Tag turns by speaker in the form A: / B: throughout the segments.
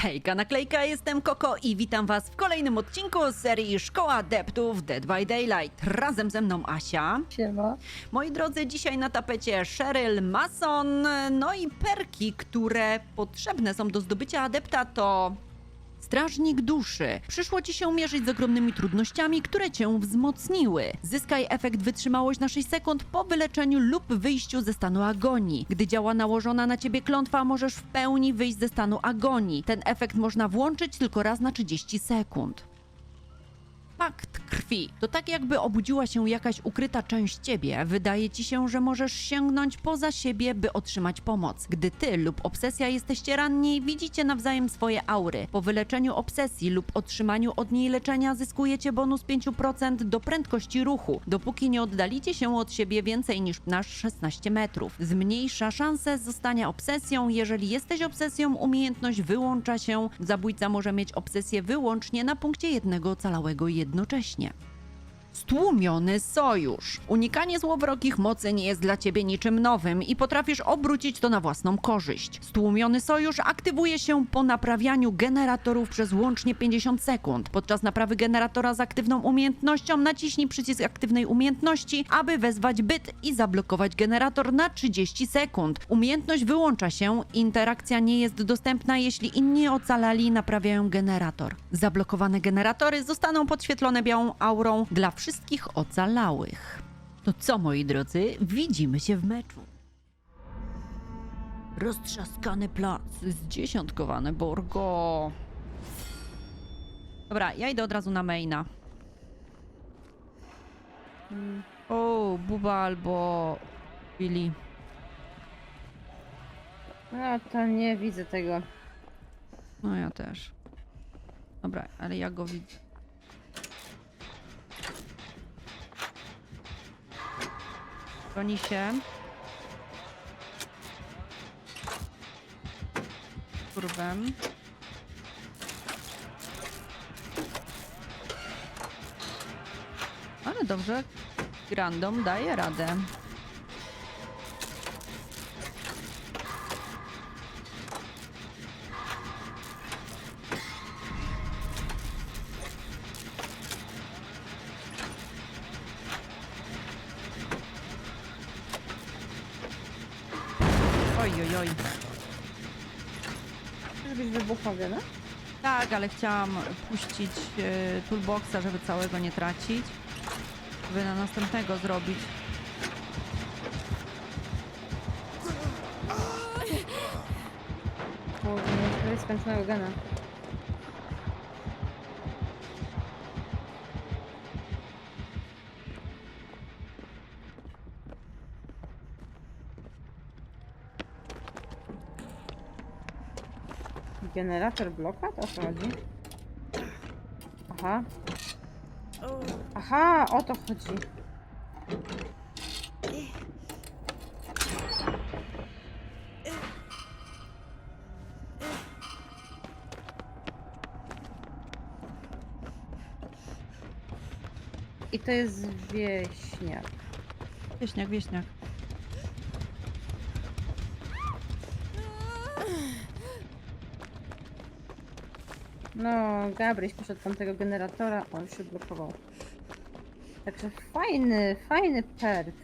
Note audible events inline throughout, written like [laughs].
A: Hejka naklejka, jestem Koko i witam was w kolejnym odcinku z serii Szkoła Adeptów Dead by Daylight. Razem ze mną Asia.
B: Siema.
A: Moi drodzy, dzisiaj na tapecie Cheryl Mason, no i perki, które potrzebne są do zdobycia adepta to... Strażnik duszy. Przyszło ci się mierzyć z ogromnymi trudnościami, które cię wzmocniły. Zyskaj efekt wytrzymałość na 6 sekund po wyleczeniu lub wyjściu ze stanu agonii. Gdy działa nałożona na ciebie klątwa, możesz w pełni wyjść ze stanu agonii. Ten efekt można włączyć tylko raz na 30 sekund. Pakt krwi. To tak jakby obudziła się jakaś ukryta część ciebie. Wydaje ci się, że możesz sięgnąć poza siebie, by otrzymać pomoc. Gdy ty lub obsesja jesteście ranni, widzicie nawzajem swoje aury. Po wyleczeniu obsesji lub otrzymaniu od niej leczenia zyskujecie bonus 5% do prędkości ruchu, dopóki nie oddalicie się od siebie więcej niż na 16 metrów. Zmniejsza szansę zostania obsesją. Jeżeli jesteś obsesją, umiejętność wyłącza się. Zabójca może mieć obsesję wyłącznie na punkcie jednego ocalałego jednocześnie. Stłumiony sojusz. Unikanie złowrogich mocy nie jest dla ciebie niczym nowym i potrafisz obrócić to na własną korzyść. Stłumiony sojusz aktywuje się po naprawianiu generatorów przez łącznie 50 sekund. Podczas naprawy generatora z aktywną umiejętnością naciśnij przycisk aktywnej umiejętności, aby wezwać byt i zablokować generator na 30 sekund. Umiejętność wyłącza się, interakcja nie jest dostępna, jeśli inni ocalali naprawiają generator. Zablokowane generatory zostaną podświetlone białą aurą dla wszystkich ocalałych. To co, moi drodzy, widzimy się w meczu. Roztrzaskany plac, zdziesiątkowane Borgo. Dobra, ja idę od razu na maina. O, Buba albo Billy.
B: No to nie widzę tego.
A: No ja też. Dobra, ale ja go widzę. Broni się. Kurwem. Ale dobrze. Grandom daje radę. Oj, oj, oj.
B: Żebyś wybuchła no?
A: Tak, ale chciałam puścić e, toolboxa, żeby całego nie tracić. Żeby na następnego zrobić.
B: Kurde, nie prawie skończonego gena. Generator blokad? O co chodzi? Aha. Aha, o to chodzi. I to jest wieśniak.
A: Wieśniak, wieśniak.
B: No, Gabryś poszedł tam tego generatora, on się blokował. Także fajny, fajny perk.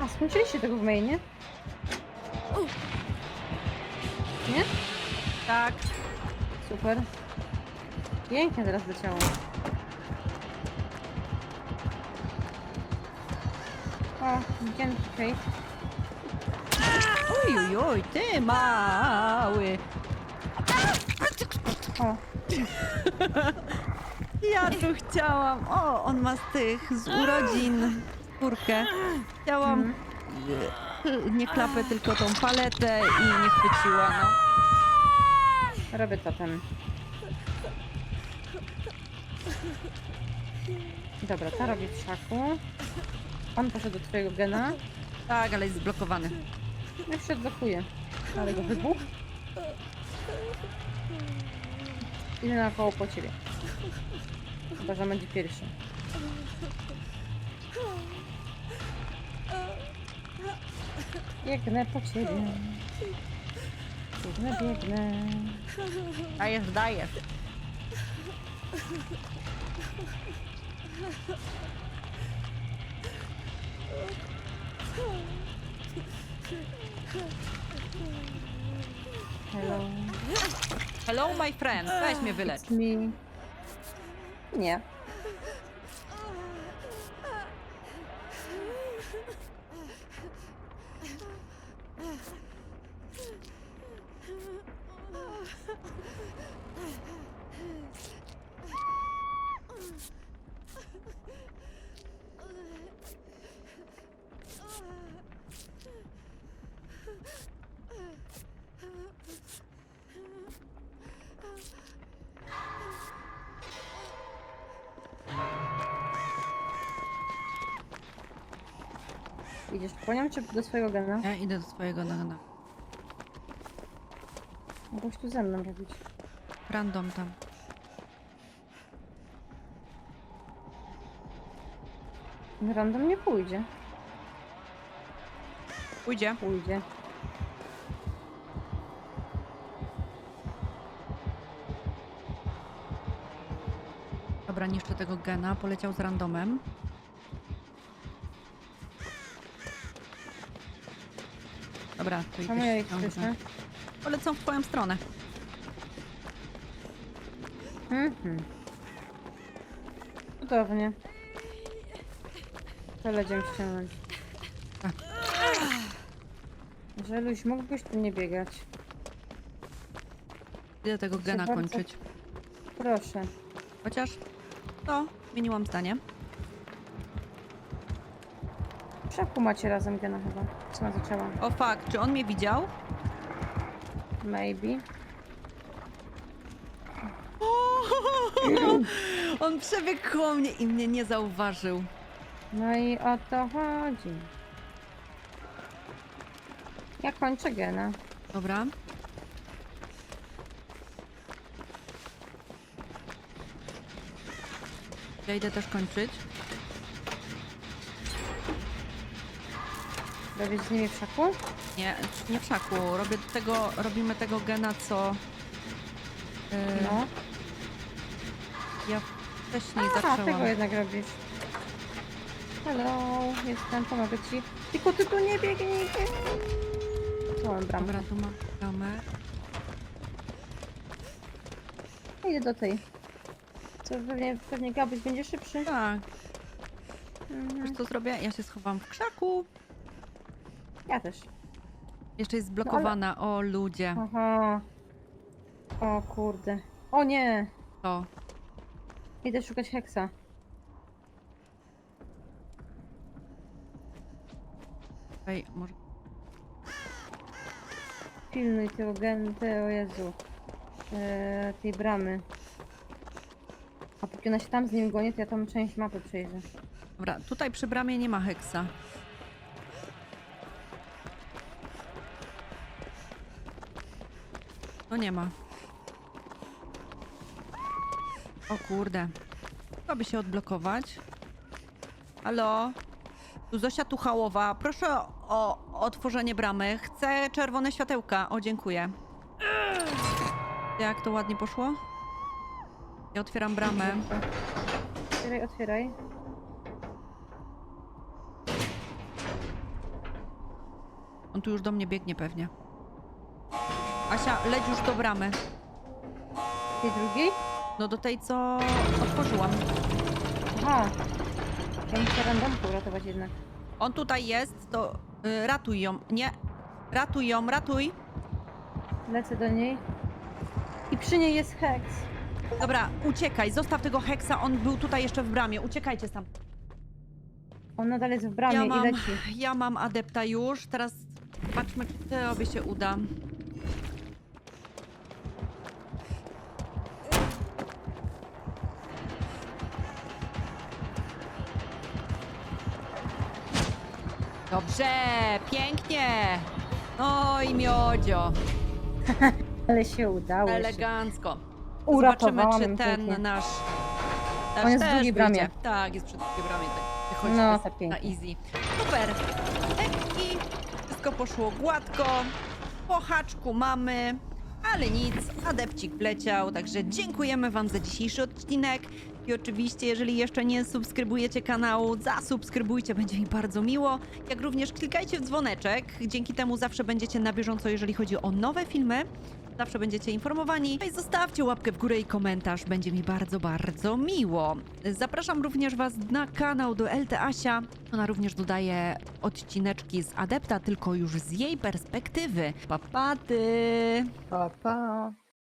B: A, skończyliście tego w mainie? Nie?
A: Tak.
B: Super. Pięknie teraz leciało. O, dzięki.
A: Oj, oj, oj, ty mały.
B: O,
A: Ja tu chciałam. O, on ma z tych, z urodzin skórkę. Chciałam e, nie klapę, tylko tą paletę i nie chwyciła, no.
B: robię totem. Dobra, ta robi w szaku. On poszedł do twojego gena.
A: Tak, ale jest zblokowany.
B: Jak się odblokuje. Ale go wybuch. Idę naokoło po ciebie. Chyba, że będzie pierwszy. Biegnę po ciebie. Biegnę, biegnę.
A: Dajesz, dajesz.
B: Hello.
A: Hello, my friend. Weź mnie wylecz.
B: It's me. Nie. Idziesz po nią czy do swojego gena?
A: Ja idę do swojego nagana.
B: Mogłeś tu ze mną robić.
A: Random tam.
B: Random nie pójdzie.
A: Pójdzie.
B: Pójdzie.
A: Dobra, niszczę tego gena. Poleciał z randomem. Dobra, to
B: Czemu
A: idę
B: ja
A: się
B: ich
A: ciągnę. Polecą w twoją stronę.
B: Mhm. Cudownie. Będziemy ściągnąć.
A: Tak.
B: Żeluś, mógłbyś tu nie biegać.
A: Idę tego gena
B: bardzo-
A: kończyć.
B: Proszę.
A: Chociaż to zmieniłam zdanie.
B: W szaku macie razem gena chyba. Co ona zaczęła?
A: O fakt, czy on mnie widział?
B: Maybe. [laughs]
A: on przebiegł koło mnie i mnie nie zauważył.
B: No i o to chodzi. Ja kończę gena.
A: Dobra. Ja idę też kończyć.
B: Robić z nimi w szaku?
A: Nie, nie w szaku. Robię tego, robimy tego gena, co yy,
B: No.
A: ja wcześniej
B: A,
A: zaczęłam.
B: tego jednak robisz. Hello, jestem, pomogę ci. Tylko ty tu nie biegnij. Tu mam bramkę.
A: Dobra, tu mam bramę.
B: Idę do tej. Co pewnie, pewnie Gabuś będzie szybszy.
A: Tak,
B: Mhm.
A: wiesz co zrobię? Ja się schowam w krzaku.
B: Ja też.
A: Jeszcze jest zblokowana. O ludzie.
B: Aha. O kurde. O nie!
A: To.
B: Idę szukać heksa.
A: Ej, może...
B: Pilnuj tego te, o Jezu. Eee, tej bramy. A póki ona się tam z nim goni, to ja tą część mapy przejrzę.
A: Dobra, tutaj przy bramie nie ma heksa. No nie ma. O kurde. Trzeba się odblokować. Halo? Tu Zosia Tuchałowa. Proszę o otworzenie bramy. Chcę czerwone światełka. O, dziękuję. Jak to ładnie poszło? Ja otwieram bramę.
B: Otwieraj, otwieraj.
A: On tu już do mnie biegnie pewnie. Asia, leć już do bramy.
B: Tej drugiej?
A: No do tej, co otworzyłam.
B: Aha. Ja muszę randomku uratować jednak.
A: On tutaj jest, to y, ratuj ją. Nie, ratuj ją, ratuj.
B: Lecę do niej. I przy niej jest heks.
A: Dobra, uciekaj, zostaw tego heksa, on był tutaj jeszcze w bramie. Uciekajcie tam.
B: On nadal jest w bramie
A: Ja
B: i
A: mam,
B: leci.
A: ja mam adepta już, teraz patrzmy, czy tobie się uda. Dobrze, pięknie. Oj, miodzio, [laughs]
B: Ale się udało. jeszcze.
A: elegancko. Zobaczymy,
B: Uratowałam
A: czy
B: ją
A: ten
B: pięknie.
A: nasz. nasz
B: On jest w
A: też
B: drugiej bramie.
A: wyjdzie. Tak, jest przy drugiej bramie. Tak, wychodzi
B: No, to
A: na
B: pięknie.
A: easy. Super. Lekki. Wszystko poszło gładko. Po haczku mamy. Ale nic, adepcik wleciał, także dziękujemy Wam za dzisiejszy odcinek. I oczywiście, jeżeli jeszcze nie subskrybujecie kanału, zasubskrybujcie, będzie mi bardzo miło. Jak również klikajcie w dzwoneczek, dzięki temu zawsze będziecie na bieżąco, jeżeli chodzi o nowe filmy. Zawsze będziecie informowani. No i zostawcie łapkę w górę i komentarz, będzie mi bardzo, bardzo miło. Zapraszam również Was na kanał do LT Asia. Ona również dodaje odcineczki z Adepta, tylko już z jej perspektywy. Papaty!
B: Pa, pa.